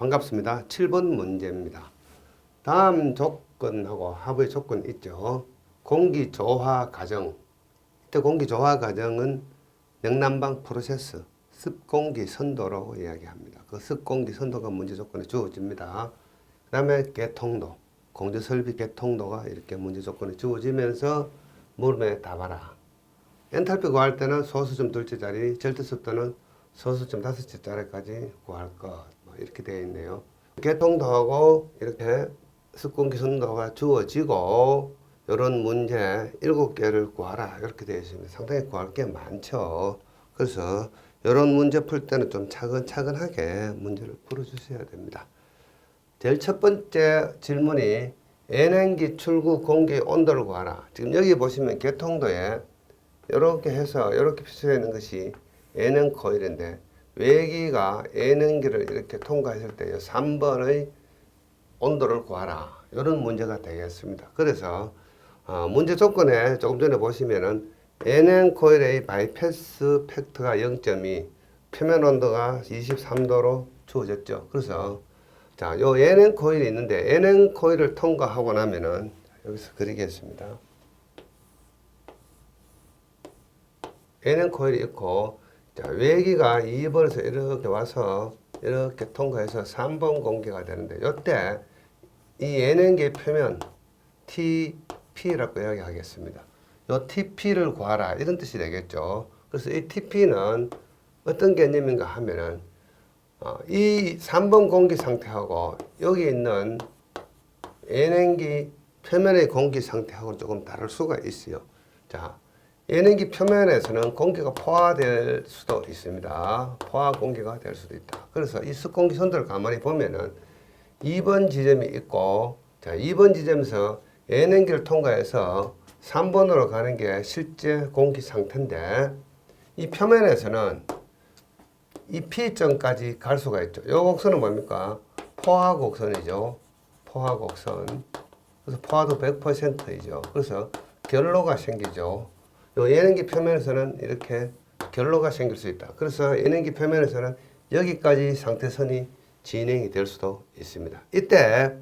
반갑습니다. 7번 문제입니다. 다음 조건하고 합의 조건 있죠. 공기 조화 과정. 이때 공기 조화 과정은 영난방 프로세스 습공기 선도로 이야기합니다. 그 습공기 선도가 문제 조건에 주어집니다. 그 다음에 개통도, 공조 설비 개통도가 이렇게 문제 조건에 주어지면서 물음에 답하라. 엔탈피 구할 때는 소수점 둘째 자리, 절대 습도는 소수점 다섯째 자리까지 구할 것. 뭐 이렇게 되어 있네요. 개통도하고 이렇게 습공기 선도가 주어지고 이런 문제 일곱 개를 구하라 이렇게 되어 있습니다. 상당히 구할 게 많죠. 그래서 이런 문제 풀 때는 좀 차근차근하게 문제를 풀어주셔야 됩니다. 제일 첫 번째 질문이 N행기 출구 공기 온도를 구하라. 지금 여기 보시면 개통도에 이렇게 해서 이렇게 표시되어 있는 것이 N행 코일인데 외기가 N행기를 이렇게 통과했을 때 3번의 온도를 구하라. 이런 문제가 되겠습니다. 그래서 어, 문제 조건에 조금 전에 보시면은 N행 코일의 바이패스 팩터가 0.2, 표면 온도가 23도로 주어졌죠. 그래서 자, 요 N행 코일이 있는데 N행 코일을 통과하고 나면은 여기서 그리겠습니다. N행 코일이 있고 자, 외기가 2번에서 이렇게 와서 이렇게 통과해서 3번 공개가 되는데 이때 이 N행의 표면 TP라고 이야기하겠습니다. 요 TP를 구하라 이런 뜻이 되겠죠. 그래서 이 TP는 어떤 개념인가 하면은 어, 이 3번 공기 상태하고 여기 있는 N행기 표면의 공기 상태하고 조금 다를 수가 있어요. 자, N행기 표면에서는 공기가 포화될 수도 있습니다. 포화 공기가 될 수도 있다. 그래서 이 습공기 선도를 가만히 보면은 2번 지점이 있고 자, 2번 지점에서 N행기를 통과해서 3번으로 가는 게 실제 공기 상태인데 이 표면에서는 이 P점까지 갈 수가 있죠. 이 곡선은 뭡니까? 포화 곡선이죠. 포화 곡선. 그래서 포화도 100%이죠. 그래서 결로가 생기죠. 요 예능기 표면에서는 이렇게 결로가 생길 수 있다. 그래서 예능기 표면에서는 여기까지 상태선이 진행이 될 수도 있습니다. 이때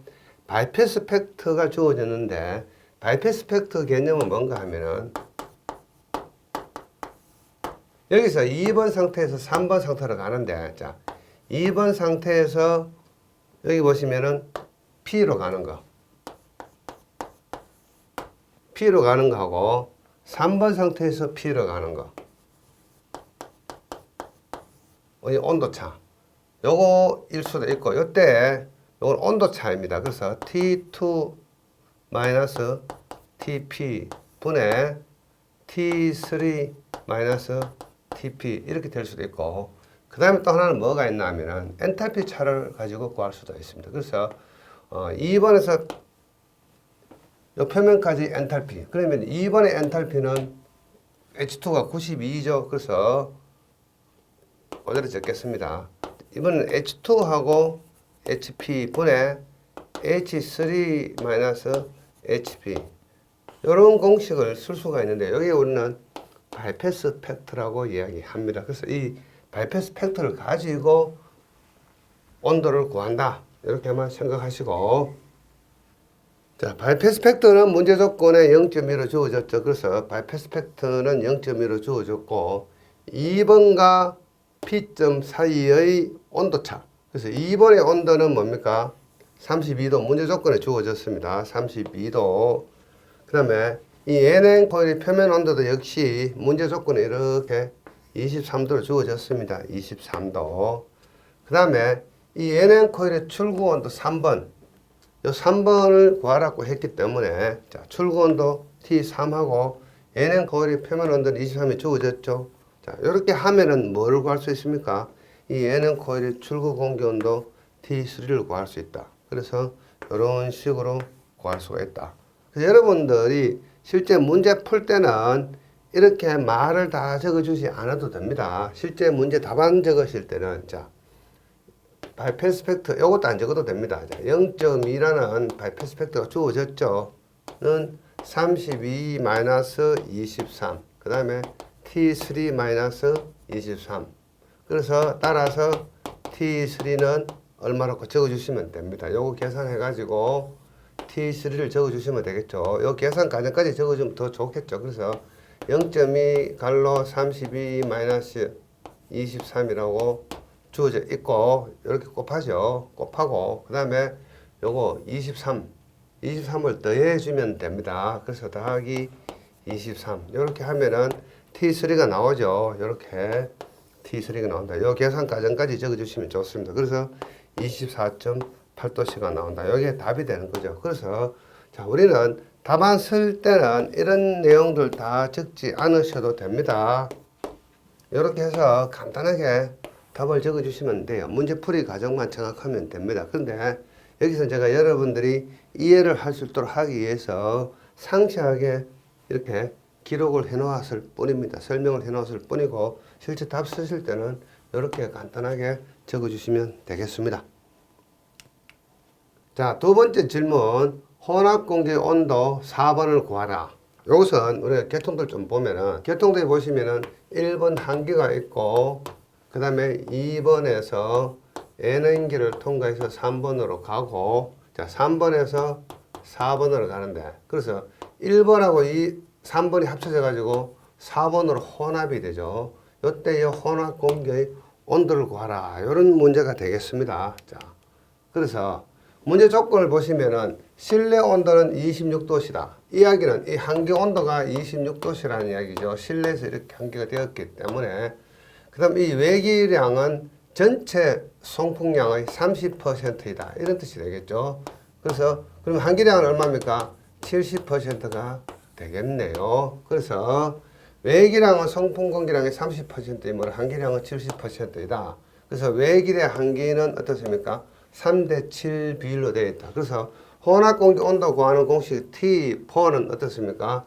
바이패스 팩터가 주어졌는데 바이패스 팩터 개념은 뭔가 하면은 여기서 2번 상태에서 3번 상태로 가는데 자 2번 상태에서 여기 보시면은 P로 가는 거 P로 가는 거하고 3번 상태에서 P로 가는 거. 어, 이 온도차. 요거 일 수도 있고 요때 요건 온도차입니다. 그래서 T2 마이너스 TP 분의 T3 마이너스 TP 이렇게 될 수도 있고 그 다음에 또 하나는 뭐가 있나 하면은 엔탈피 차를 가지고 구할 수도 있습니다. 그래서 어, 2번에서 이 표면까지 엔탈피 그러면 2번의 엔탈피는 H2가 92죠. 그래서 그대로 적겠습니다. 이번엔 H2하고 HP 분의 H3 마이너스 HP 이런 공식을 쓸 수가 있는데 여기 우리는 바이패스 팩터라고 이야기합니다. 그래서 이 바이패스 팩터를 가지고 온도를 구한다. 이렇게만 생각하시고 자, 바이패스 팩터는 문제 조건에 0.1로 주어졌죠. 그래서 바이패스 팩터는 0.1로 주어졌고 2번과 P점 사이의 온도차. 그래서 2번의 온도는 뭡니까? 32도 문제 조건에 주어졌습니다. 32도. 그 다음에 이 NN 코일의 표면 온도도 역시 문제 조건에 이렇게 23도로 주어졌습니다. 23도. 그 다음에 이 NN 코일의 출구 온도 3번. 이 3번을 구하라고 했기 때문에 자, 출구 온도 T3하고 NN 코일의 표면 온도는 23이 주어졌죠. 자, 이렇게 하면은 뭐를 구할 수 있습니까? 이 NN 코일의 출구 공기 온도 T3를 구할 수 있다. 그래서 이런 식으로 구할 수가 있다. 그래서 여러분들이 실제 문제 풀 때는 이렇게 말을 다 적어주지 않아도 됩니다. 실제 문제 답안 적으실 때는 자 바이패스 팩터 이것도 안 적어도 됩니다. 자, 0.2라는 바이패스 팩터가 주어졌죠. 는 32 마이너스 23. 그 다음에 T3 마이너스 23. 그래서 따라서 T3는 얼마라고 적어주시면 됩니다. 요거 계산해가지고 T3를 적어주시면 되겠죠. 요 계산 과정까지 적어주면 더 좋겠죠. 그래서 0.2 갈로 32 마이너스 23이라고 주어져 있고 이렇게 곱하죠. 곱하고 그 다음에 요거 23 23을 더해주면 됩니다. 그래서 더하기 23 이렇게 하면은 T3가 나오죠. 이렇게 T3가 나온다. 요 계산 과정까지 적어주시면 좋습니다. 그래서 24.8도씨가 나온다. 여기에 답이 되는 거죠. 그래서 자 우리는 답안 쓸 때는 이런 내용들 다 적지 않으셔도 됩니다. 이렇게 해서 간단하게 답을 적어주시면 돼요. 문제풀이 과정만 정확하면 됩니다. 그런데 여기서 제가 여러분들이 이해를 할 수 있도록 하기 위해서 상세하게 이렇게 기록을 해 놓았을 뿐입니다. 설명을 해 놓았을 뿐이고 실제 답 쓰실 때는 이렇게 간단하게 적어 주시면 되겠습니다. 자, 두 번째 질문. 혼합 공기 온도 4번을 구하라. 이것은 우리가 개통들 좀 보면은 개통도에 보시면은 1번 한계가 있고 그 다음에 2번에서 N행기를 통과해서 3번으로 가고 자 3번에서 4번으로 가는데 그래서 1번하고 이 3번이 합쳐져 가지고 4번으로 혼합이 되죠. 이때 이 혼합 공기의 온도를 구하라. 이런 문제가 되겠습니다. 자, 그래서 문제 조건을 보시면은 실내 온도는 26도시다. 이야기는 이 한계 온도가 26도시라는 이야기죠. 실내에서 이렇게 한계가 되었기 때문에 그다음 이 외기량은 전체 송풍량의 30%이다. 이런 뜻이 되겠죠. 그래서 그럼 한기량은 얼마입니까? 70%가 되겠네요. 그래서 외기량은 송풍 공기량의 30%이므로 한기량은 70%이다. 그래서 외기의 한기는 어떻습니까? 3대 7 비율로 되어 있다. 그래서 혼합 공기 온도 구하는 공식 T4는 어떻습니까?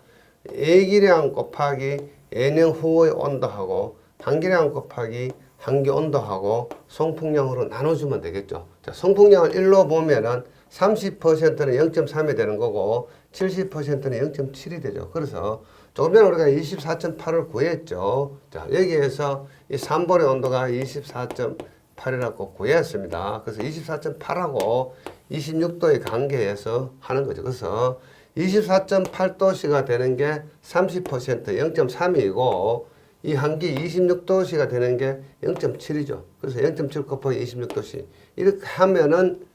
애기량 곱하기 N형 후의 온도하고 한기량 곱하기 한기 온도하고 송풍량으로 나눠주면 되겠죠. 자, 송풍량을 1로 보면은 30%는 0.3이 되는 거고 70%는 0.7이 되죠. 그래서 조금 전에 우리가 24.8을 구했죠. 자, 여기에서 이 3번의 온도가 24.8이라고 구했습니다. 그래서 24.8하고 26도의 관계에서 하는 거죠. 그래서 24.8도씨가 되는 게 30% 0.3이고 이 한기 26도씨가 되는 게 0.7이죠. 그래서 0.7 곱하기 26도씨 이렇게 하면은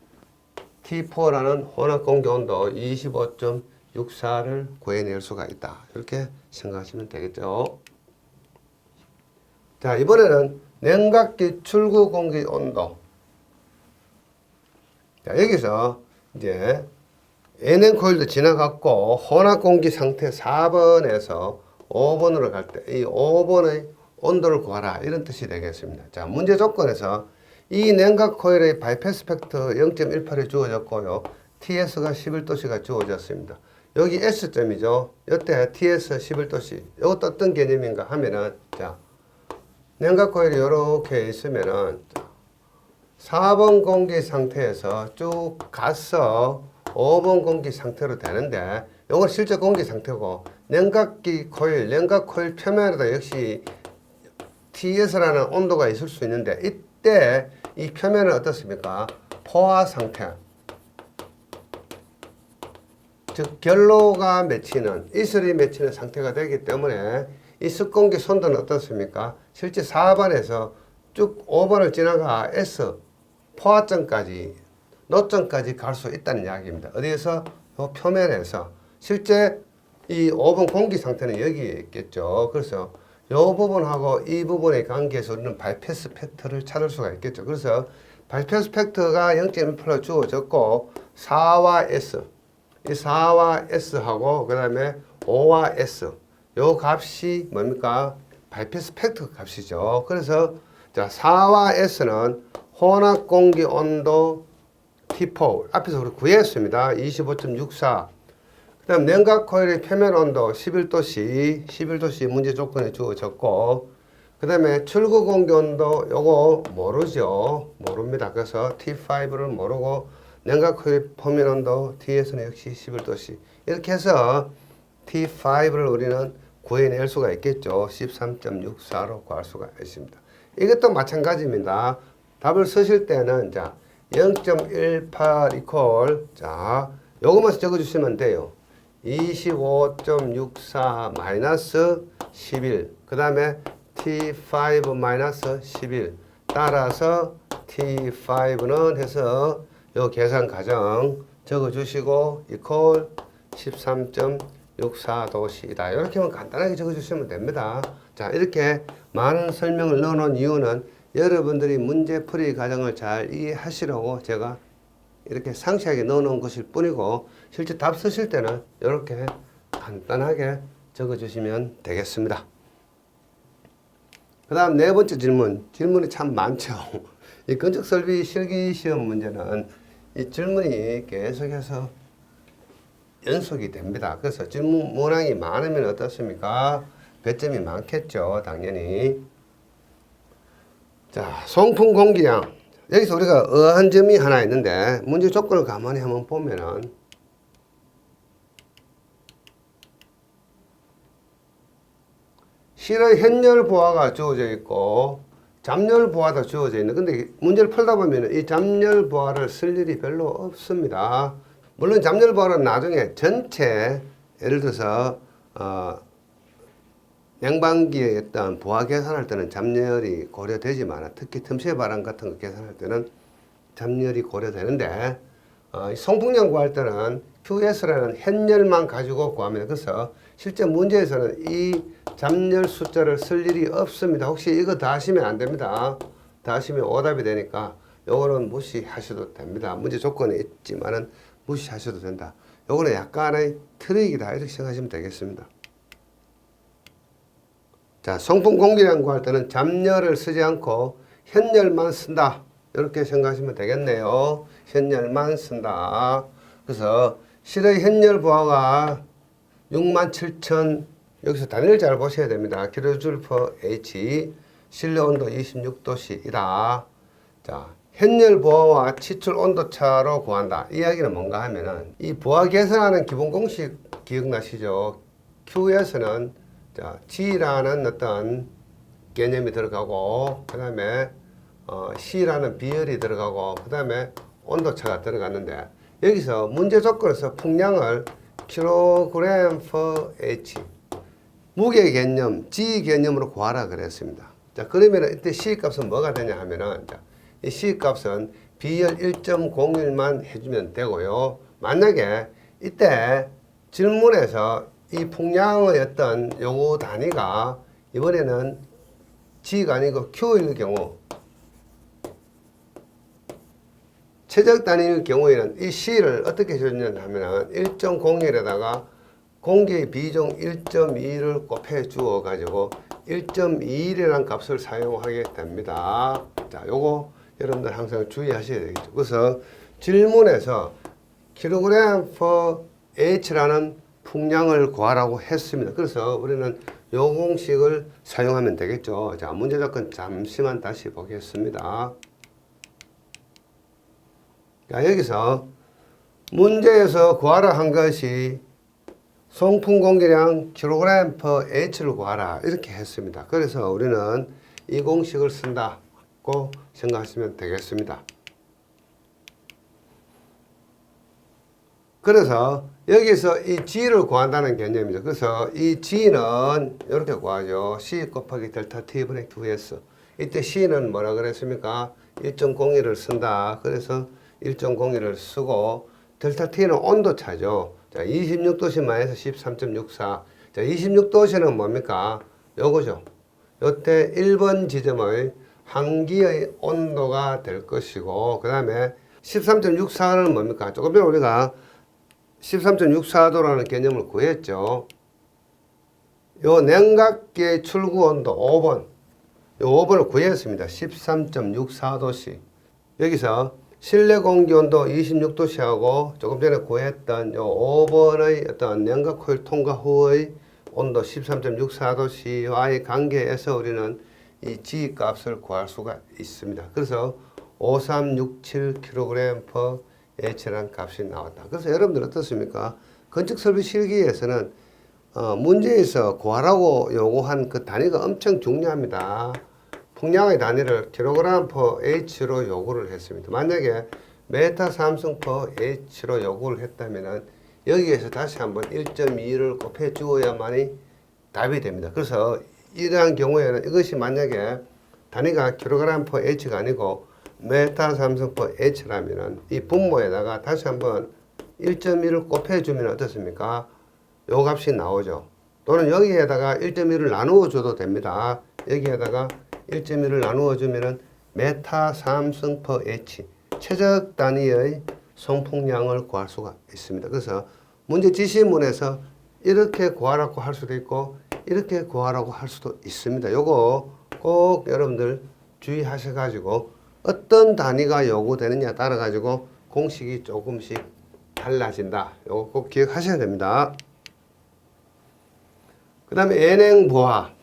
T4라는 혼합 공기 온도 25.64를 구해낼 수가 있다. 이렇게 생각하시면 되겠죠. 자, 이번에는 냉각기 출구 공기 온도. 자, 여기서 이제 NN 코일도 지나갔고 혼합 공기 상태 4번에서 5번으로 갈 때 이 5번의 온도를 구하라 이런 뜻이 되겠습니다. 자, 문제 조건에서 이 냉각 코일의 바이패스 팩터 0.18이 주어졌고요. TS가 11도씨가 주어졌습니다. 여기 S점이죠. 이때 TS 11도씨. 이것도 어떤 개념인가 하면은 자, 냉각 코일이 이렇게 있으면은 자, 4번 공기 상태에서 쭉 가서 5번 공기 상태로 되는데 이건 실제 공기 상태고 냉각기 코일, 냉각 코일 표면에도 역시 TS라는 온도가 있을 수 있는데 이때 이 표면은 어떻습니까? 포화 상태. 즉 결로가 맺히는 이슬이 맺히는 상태가 되기 때문에 이 습공기 손도는 어떻습니까? 실제 4번에서 쭉 5번을 지나가 S 포화점까지 노점까지 갈 수 있다는 이야기입니다. 어디에서? 이 표면에서 실제 이 5번 공기 상태는 여기에 있겠죠. 그래서 이 부분하고 이 부분의 관계에서 우리는 바이패스 팩터를 찾을 수가 있겠죠. 그래서 바이패스 팩터가 0.1% 주어졌고 4와 S 이 4와 S하고 그 다음에 5와 S 요 값이 뭡니까? 바이패스 팩터 값이죠. 그래서 자 4와 S는 혼합 공기 온도 T4 앞에서 우리 구했습니다. 25.64그 다음 냉각 코일의 표면 온도 11도씨 11도씨 문제 조건에 주어졌고 그 다음에 출구 공기 온도 요거 모르죠. 모릅니다. 그래서 T5를 모르고 냉각 코일 표면 온도 T에서는 역시 11도씨. 이렇게 해서 T5를 우리는 구해낼 수가 있겠죠. 13.64로 구할 수가 있습니다. 이것도 마찬가지입니다. 답을 쓰실 때는 자 0.18 이퀄 자 요것만 적어주시면 돼요. 25.64 마이너스 11. 그 다음에 T5 마이너스 11. 따라서 T5는 해서 요 계산 과정 적어주시고 이퀄 13.64도시다. 이렇게만 간단하게 적어주시면 됩니다. 자 이렇게 많은 설명을 넣어놓은 이유는 여러분들이 문제풀이 과정을 잘 이해하시려고 제가 이렇게 상세하게 넣어놓은 것일 뿐이고 실제 답 쓰실 때는 이렇게 간단하게 적어주시면 되겠습니다. 그 다음 네 번째 질문. 질문이 참 많죠. 이 건축설비 실기 시험 문제는 이 질문이 계속해서 연속이 됩니다. 그래서 질문 문항이 많으면 어떻습니까? 배점이 많겠죠. 당연히. 자, 송풍 공기량. 여기서 우리가 어한 점이 하나 있는데 문제 조건을 가만히 한번 보면은 실의 현열 보화가 주어져 있고 잠열 보화도 주어져 있는 근데 문제를 풀다 보면 이 잠열 보화를 쓸 일이 별로 없습니다. 물론 잠열 보화는 나중에 전체 예를 들어서 어, 냉방기에 어떤 보화 계산할 때는 잠열이 고려되지만 특히 틈새 바람 같은 거 계산할 때는 잠열이 고려되는데 어, 이 송풍량 구할 때는 QS라는 현열만 가지고 구합니다. 그래서 실제 문제에서는 이 잠열 숫자를 쓸 일이 없습니다. 혹시 이거 다 하시면 안 됩니다. 다 하시면 오답이 되니까 요거는 무시하셔도 됩니다. 문제 조건이 있지만은 무시하셔도 된다. 요거는 약간의 트릭이다 이렇게 생각하시면 되겠습니다. 자, 성분 공기량 구할 때는 잠열을 쓰지 않고 현열만 쓴다. 이렇게 생각하시면 되겠네요. 현열만 쓴다. 그래서 실의 현열 부하가 67,000 여기서 단위를 잘 보셔야 됩니다. 킬로줄 per H 실내 온도 26도씨이다. 자, 현열 부하와 치출 온도 차로 구한다. 이야기는 뭔가 하면은 이 부하 계산하는 기본 공식 기억나시죠? Q에서는 자, G라는 어떤 개념이 들어가고 그 다음에 어, C라는 비열이 들어가고 그 다음에 온도차가 들어갔는데 여기서 문제 조건에서 풍량을 킬로그램 per H 무게 개념, G 개념으로 구하라 그랬습니다. 자, 그러면 이때 C 값은 뭐가 되냐 하면은 자, 이 C 값은 비열 1.01만 해주면 되고요. 만약에 이때 질문에서 이 풍량의 어떤 요구 단위가 이번에는 G가 아니고 Q일 경우 최적 단위일 경우에는 이 C를 어떻게 해주냐 하면은 1.01에다가 공기의 비중 1.2를 곱해 주어 가지고 1.21이라는 값을 사용하게 됩니다. 자, 요거 여러분들 항상 주의하셔야 되겠죠. 그래서 질문에서 킬로그램 per H라는 풍량을 구하라고 했습니다. 그래서 우리는 요 공식을 사용하면 되겠죠. 자, 문제 조건 잠시만 다시 보겠습니다. 자, 여기서 문제에서 구하라 한 것이 송풍 공기량 킬로그램 per H를 구하라 이렇게 했습니다. 그래서 우리는 이 공식을 쓴다고 생각하시면 되겠습니다. 그래서 여기서 이 G를 구한다는 개념이죠. 그래서 이 G는 이렇게 구하죠. C 곱하기 델타 T분의 QS. 이때 C는 뭐라 그랬습니까? 1.01을 쓴다. 그래서 1.01을 쓰고 델타 T는 온도 차죠. 자, 26도씨 마이너스 13.64. 자, 26도씨는 뭡니까? 요거죠. 요때 1번 지점의 한기의 온도가 될 것이고 그 다음에 13.64는 뭡니까? 조금 전에 우리가 13.64도라는 개념을 구했죠. 요 냉각기의 출구 온도 5번. 요 5번을 구했습니다. 13.64도씨. 여기서 실내 공기 온도 26도씨하고 조금 전에 구했던 요 5번의 어떤 냉각 코일 통과 후의 온도 13.64도씨와의 관계에서 우리는 이 G 값을 구할 수가 있습니다. 그래서 5367kg per H라는 값이 나왔다. 그래서 여러분들 어떻습니까? 건축 설비 실기에서는 어, 문제에서 구하라고 요구한 그 단위가 엄청 중요합니다. 풍량의 단위를 kg per h로 요구를 했습니다. 만약에 메타 삼성 per h로 요구를 했다면은 여기에서 다시 한번 1.2를 곱해 주어야만이 답이 됩니다. 그래서 이러한 경우에는 이것이 만약에 단위가 kg per h가 아니고 메타 삼성 per h라면은 이 분모에다가 다시 한번 1.1을 곱해 주면 어떻습니까? 요 값이 나오죠. 또는 여기에다가 1.1을 나누어 줘도 됩니다. 여기에다가 1.1을 나누어 주면은 메타 삼성 per h 최적 단위의 송풍량을 구할 수가 있습니다. 그래서 문제 지시문에서 이렇게 구하라고 할 수도 있고 이렇게 구하라고 할 수도 있습니다. 요거 꼭 여러분들 주의하셔 가지고 어떤 단위가 요구되느냐 따라 가지고 공식이 조금씩 달라진다. 요거 꼭 기억하셔야 됩니다. 그 다음에 예냉 부하.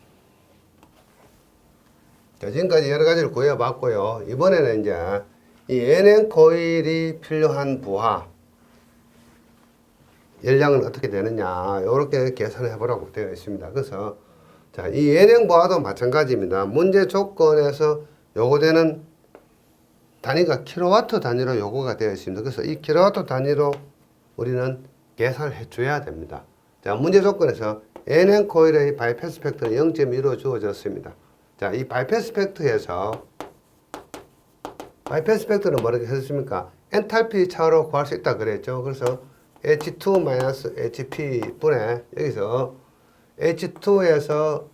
자, 지금까지 여러 가지를 구해봤고요. 이번에는 이제 이 예냉 코일이 필요한 부하. 열량은 어떻게 되느냐. 이렇게 계산해 보라고 되어 있습니다. 그래서 자, 이 예냉 부하도 마찬가지입니다. 문제 조건에서 요구되는 단위가 킬로와트 단위로 요구가 되어 있습니다. 그래서 이 킬로와트 단위로 우리는 계산을 해 줘야 됩니다. 자, 문제 조건에서 NN 코일의 바이패스 팩터는 0.1로 주어졌습니다. 자, 이 바이패스 팩터에서 바이패스 팩터는 뭐라고 했습니까? 엔탈피 차로 구할 수 있다 그랬죠. 그래서 H2-HP 분의 여기서 H2에서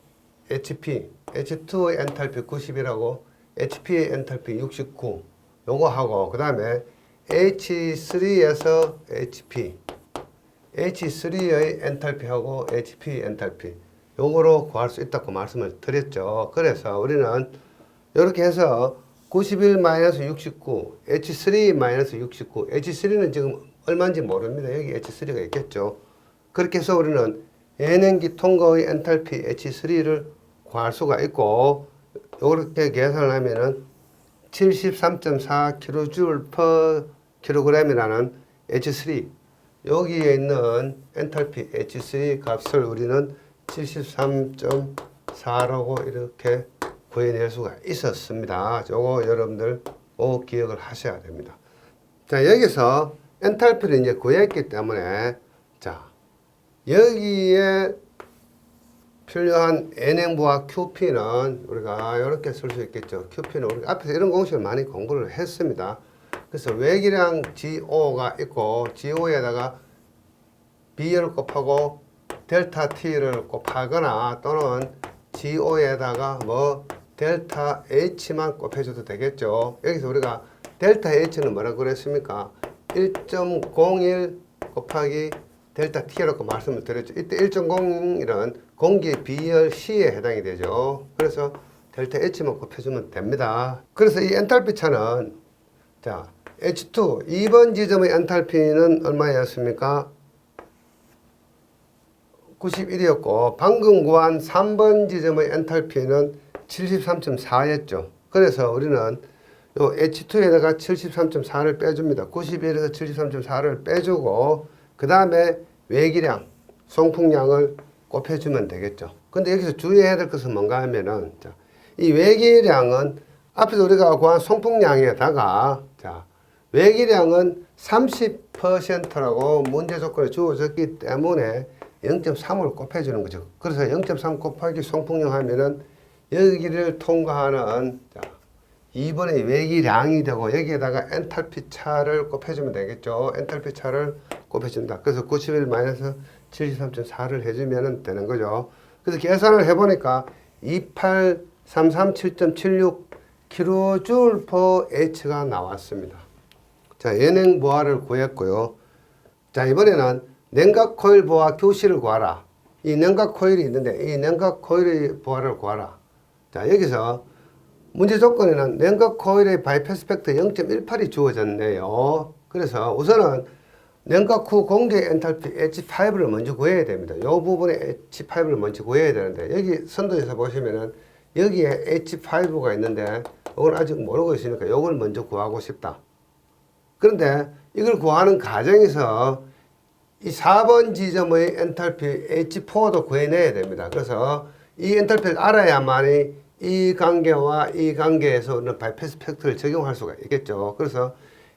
HP, H2의 엔탈피 90이라고 HP의 엔탈피 69 요거 하고 그 다음에 H3에서 HP H3의 엔탈피하고 HP 엔탈피 요거로 구할 수 있다고 말씀을 드렸죠. 그래서 우리는 이렇게 해서 91-69 H3-69 H3는 지금 얼마인지 모릅니다. 여기 H3가 있겠죠. 그렇게 해서 우리는 예냉기 통과의 엔탈피 H3를 구할 수가 있고 이렇게 계산을 하면은 73.4 kJ per kg이라는 H3 여기에 있는 엔탈피 H3 값을 우리는 73.4라고 이렇게 구해낼 수가 있었습니다. 요거 여러분들 꼭 기억을 하셔야 됩니다. 자, 여기서 엔탈피를 이제 구했기 때문에 자, 여기에 필요한 N행부와 QP는 우리가 이렇게 쓸 수 있겠죠. QP는 우리가 앞에서 이런 공식을 많이 공부를 했습니다. 그래서 외기량 GO가 있고 GO에다가 B를 곱하고 델타 T를 곱하거나 또는 GO에다가 뭐 델타 H만 곱해줘도 되겠죠. 여기서 우리가 델타 H는 뭐라고 그랬습니까? 1.01 곱하기 델타 T라고 말씀을 드렸죠. 이때 1.01은 공기 비열 C에 해당이 되죠. 그래서 델타 H만 곱해주면 됩니다. 그래서 이 엔탈피 차는 자 H2 2번 지점의 엔탈피는 얼마였습니까? 91이었고 방금 구한 3번 지점의 엔탈피는 73.4였죠. 그래서 우리는 요 H2에다가 73.4를 빼줍니다. 91에서 73.4를 빼주고 그 다음에 외기량, 송풍량을 곱해주면 되겠죠. 근데 여기서 주의해야 될 것은 뭔가 하면은 자, 이 외기량은 앞에서 우리가 구한 송풍량에다가 자, 외기량은 30%라고 문제 조건에 주어졌기 때문에 0.3을 곱해주는 거죠. 그래서 0.3 곱하기 송풍량 하면은 여기를 통과하는 자, 2번의 외기량이 되고 여기에다가 엔탈피 차를 곱해주면 되겠죠. 엔탈피 차를 곱해준다. 그래서 91 마이너스 73.4를 해주면 되는 거죠. 그래서 계산을 해보니까 28337.76 kJ per H가 나왔습니다. 자, 예냉 보화를 구했고요. 자, 이번에는 냉각 코일 보화 QC를 구하라. 이 냉각 코일이 있는데 이 냉각 코일의 보화를 구하라. 자, 여기서 문제 조건에는 냉각 코일의 바이패스 팩터 0.18이 주어졌네요. 그래서 우선은 냉각 후 공개 엔탈피 H5를 먼저 구해야 됩니다. 이 부분에 H5를 먼저 구해야 되는데 여기 선도에서 보시면은 여기에 H5가 있는데 이걸 아직 모르고 있으니까 이걸 먼저 구하고 싶다. 그런데 이걸 구하는 과정에서 이 4번 지점의 엔탈피 H4도 구해내야 됩니다. 그래서 이 엔탈피를 알아야만이 이 관계와 이 관계에서는 바이패스 팩트를 적용할 수가 있겠죠. 그래서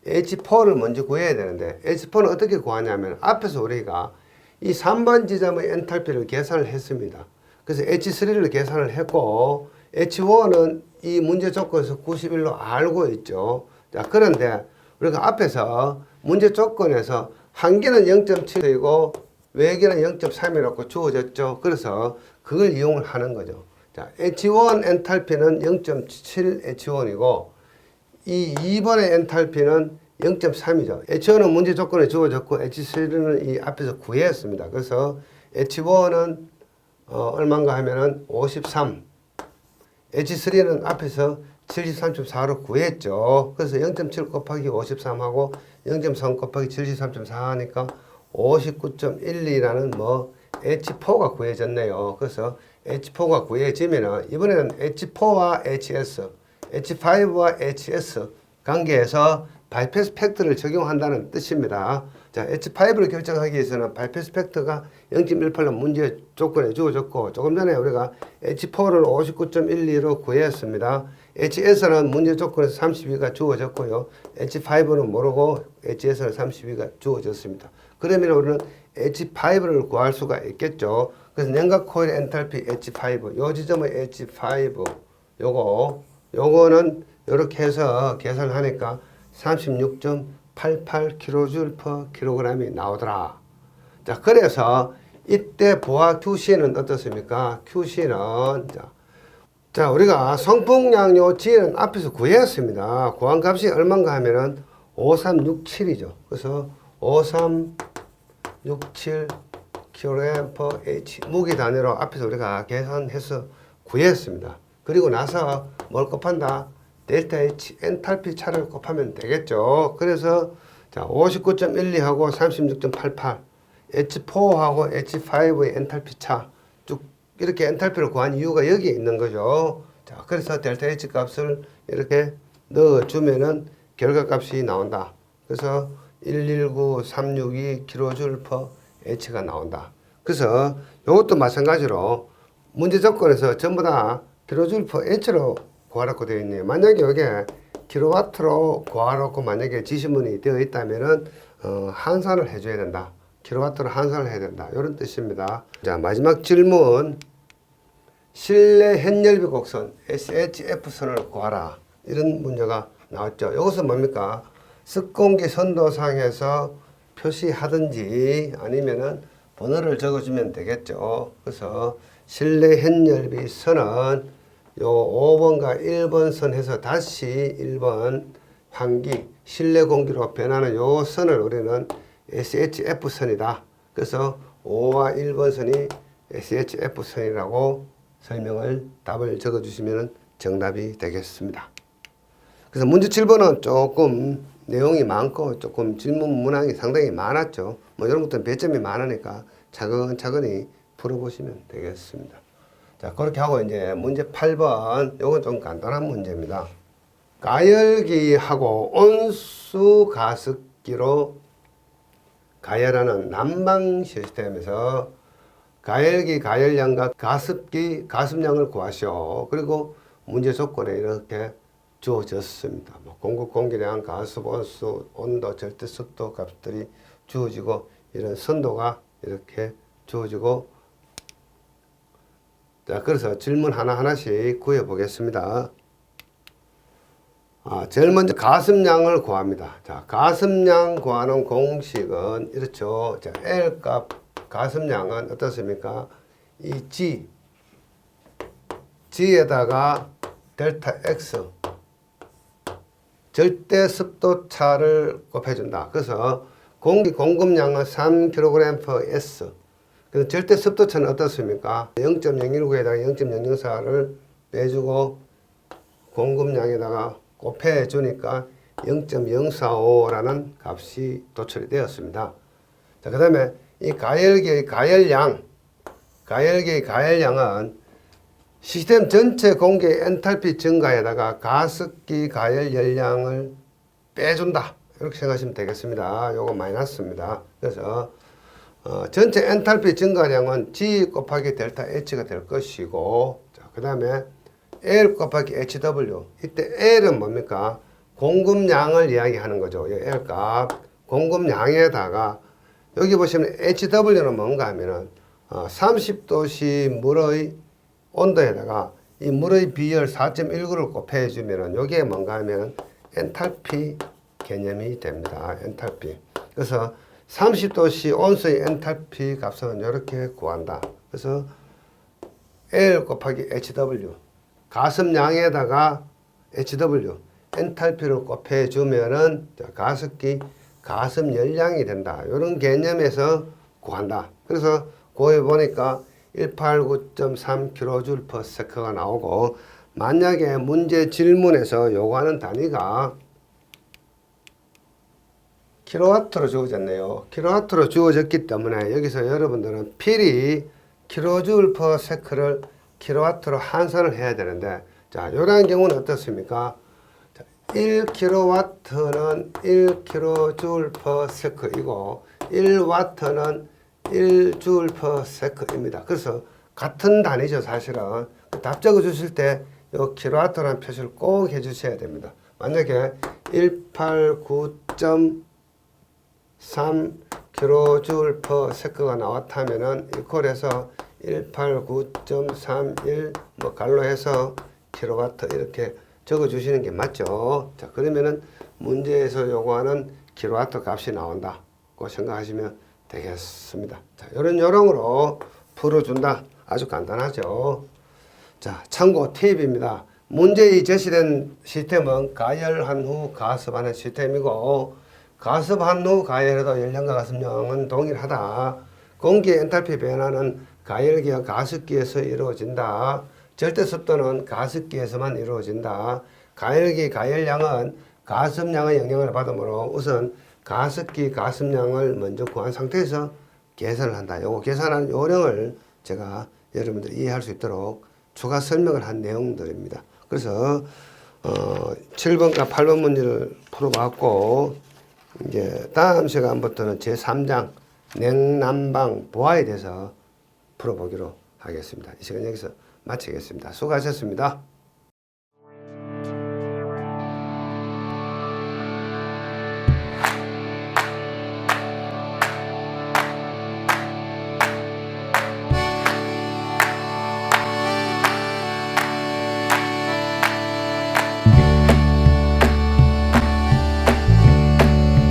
H4를 먼저 구해야 되는데 H4는 어떻게 구하냐면 앞에서 우리가 이 3번 지점의 엔탈피를 계산을 했습니다. 그래서 H3를 계산을 했고 H1은 이 문제 조건에서 91로 알고 있죠. 자, 그런데 우리가 앞에서 문제 조건에서 한 개는 0.7이고 외계는 0.3이라고 주어졌죠. 그래서 그걸 이용을 하는 거죠. 자, H1 엔탈피는 0.7 H1이고 이 2번의 엔탈피는 0.3이죠. H1은 문제 조건에 주어졌고 H3는 이 앞에서 구했습니다. 그래서 H1은 어, 얼마인가 하면은 53. H3는 앞에서 73.4로 구했죠. 그래서 0.7 곱하기 53하고 0.3 곱하기 73.4 하니까 59.12라는 뭐 H4가 구해졌네요. 그래서 H4가 구해지면은 이번에는 H4와 HS, H5와 HS 관계에서 바이패스 팩트를 적용한다는 뜻입니다. 자, H5를 결정하기 위해서는 바이패스 팩트가 0.18로 문제 조건에 주어졌고 조금 전에 우리가 H4를 59.12로 구했습니다. HS는 문제 조건에서 32가 주어졌고요. H5는 모르고 HS는 32가 주어졌습니다. 그러면 우리는 H5를 구할 수가 있겠죠. 그래서 냉각 코일 엔탈피 H5, 요 지점의 H5, 요거, 요거는 이렇게 해서 계산하니까 36.88kJ per kg이 나오더라. 자, 그래서 이때 보아 QC는 어떻습니까? QC는 자, 자, 우리가 성풍량요 G는 앞에서 구했습니다. 구한 값이 얼마인가 하면은 5367이죠. 그래서 5367 kg H 무게 단위로 앞에서 우리가 계산해서 구했습니다. 그리고 나서 뭘 곱한다? 델타 H 엔탈피 차를 곱하면 되겠죠. 그래서 자, 59.12하고 36.88 H4하고 H5의 엔탈피 차쭉 이렇게 엔탈피를 구한 이유가 여기에 있는 거죠. 자, 그래서 델타 H 값을 이렇게 넣어 주면은 결과 값이 나온다. 그래서 119362 kJ per H가 나온다. 그래서 이것도 마찬가지로 문제 조건에서 전부 다 kJ per H로 구하라고 되어 있네요. 만약에 이게 킬로와트로 구하라고 만약에 지시문이 되어 있다면은 어, 환산을 해줘야 된다. 킬로와트로 환산을 해야 된다. 이런 뜻입니다. 자 마지막 질문. 실내 현열비 곡선 SHF선을 구하라. 이런 문제가 나왔죠. 이것은 뭡니까? 습공기 선도상에서 표시하든지 아니면은 번호를 적어주면 되겠죠. 그래서 실내 현열비 선은 요 5번과 1번 선에서 다시 1번 환기 실내 공기로 변하는 요 선을 우리는 SHF 선이다. 그래서 5와 1번 선이 SHF 선이라고 설명을 답을 적어 주시면 정답이 되겠습니다. 그래서 문제 7번은 조금 내용이 많고 조금 질문 문항이 상당히 많았죠. 뭐 이런 것들은 배점이 많으니까 차근차근히 풀어보시면 되겠습니다. 자, 그렇게 하고 이제 문제 8번. 요건 좀 간단한 문제입니다. 가열기하고 온수 가습기로 가열하는 난방 시스템에서 가열기 가열량과 가습기 가습량을 구하시오. 그리고 문제 조건에 이렇게 주어졌습니다. 뭐 공급 공기량, 가습 온수, 온도, 절대 습도 값들이 주어지고 이런 선도가 이렇게 주어지고 자, 그래서 질문 하나하나씩 구해 보겠습니다. 아, 제일 먼저 가습량을 구합니다. 자, 가습량 구하는 공식은 이렇죠. 자, L 값 가습량은 어떻습니까? 이 G, G에다가 델타 X, 절대 습도 차를 곱해준다. 그래서 공기 공급량은 3kg per S, 그 절대 습도차는 어떻습니까? 0.019에다가 0.004를 빼주고 공급량에다가 곱해 주니까 0.045라는 값이 도출이 되었습니다. 자, 그 다음에 이 가열기의 가열량, 가열기의 가열량은 시스템 전체 공기 엔탈피 증가에다가 가습기 가열 열량을 빼준다. 이렇게 생각하시면 되겠습니다. 요거 마이너스입니다. 그래서 어, 전체 엔탈피 증가량은 G 곱하기 델타 H가 될 것이고, 자, 그 다음에 L 곱하기 HW. 이때 L은 뭡니까? 공급량을 이야기하는 거죠. 이 L 값. 공급량에다가 여기 보시면 HW는 뭔가 하면은 어, 30도씨 물의 온도에다가 이 물의 비열 4.19를 곱해 주면은 여기에 뭔가 하면 엔탈피 개념이 됩니다. 엔탈피. 그래서 30도씨 온수의 엔탈피 값은 이렇게 구한다. 그래서 L 곱하기 HW 가습량에다가 HW 엔탈피를 곱해 주면은 가습기 가습 열량이 된다. 이런 개념에서 구한다. 그래서 고에 보니까 189.3 kJ per sec가 나오고 만약에 문제 질문에서 요구하는 단위가 킬로와트로 주어졌네요. 킬로와트로 주어졌기 때문에 여기서 여러분들은 필히 킬로줄 퍼 세크를 킬로와트로 환산을 해야 되는데 자, 이러한 경우는 어떻습니까? 1킬로와트는 1킬로줄 퍼 세크이고 1와트는 1줄 퍼 세크입니다. 그래서 같은 단위죠, 사실은. 답 적어 주실 때이 킬로와트라는 표시를 꼭 해 주셔야 됩니다. 만약에 189. 3 킬로줄 퍼 세크가 나왔다면은 이퀄에서 189.31 뭐 갈로 해서 킬로와트 이렇게 적어 주시는 게 맞죠. 자, 그러면은 문제에서 요구하는 킬로와트 값이 나온다. 고 생각하시면 되겠습니다. 자, 이런 요령으로 풀어 준다. 아주 간단하죠. 자, 참고 팁입니다. 문제에 제시된 시스템은 가열한 후 가습하는 시스템이고 가습한 후 가열해도 열량과 가습량은 동일하다. 공기의 엔탈피 변화는 가열기와 가습기에서 이루어진다. 절대 습도는 가습기에서만 이루어진다. 가열기 가열량은 가습량의 영향을 받으므로 우선 가습기 가습량을 먼저 구한 상태에서 계산을 한다. 요거 계산한 요령을 제가 여러분들이 이해할 수 있도록 추가 설명을 한 내용들입니다. 그래서 어, 7번과 8번 문제를 풀어봤고 이제 다음 시간부터는 제 3장 냉난방 보아에 대해서 풀어보기로 하겠습니다. 이 시간 여기서 마치겠습니다. 수고하셨습니다.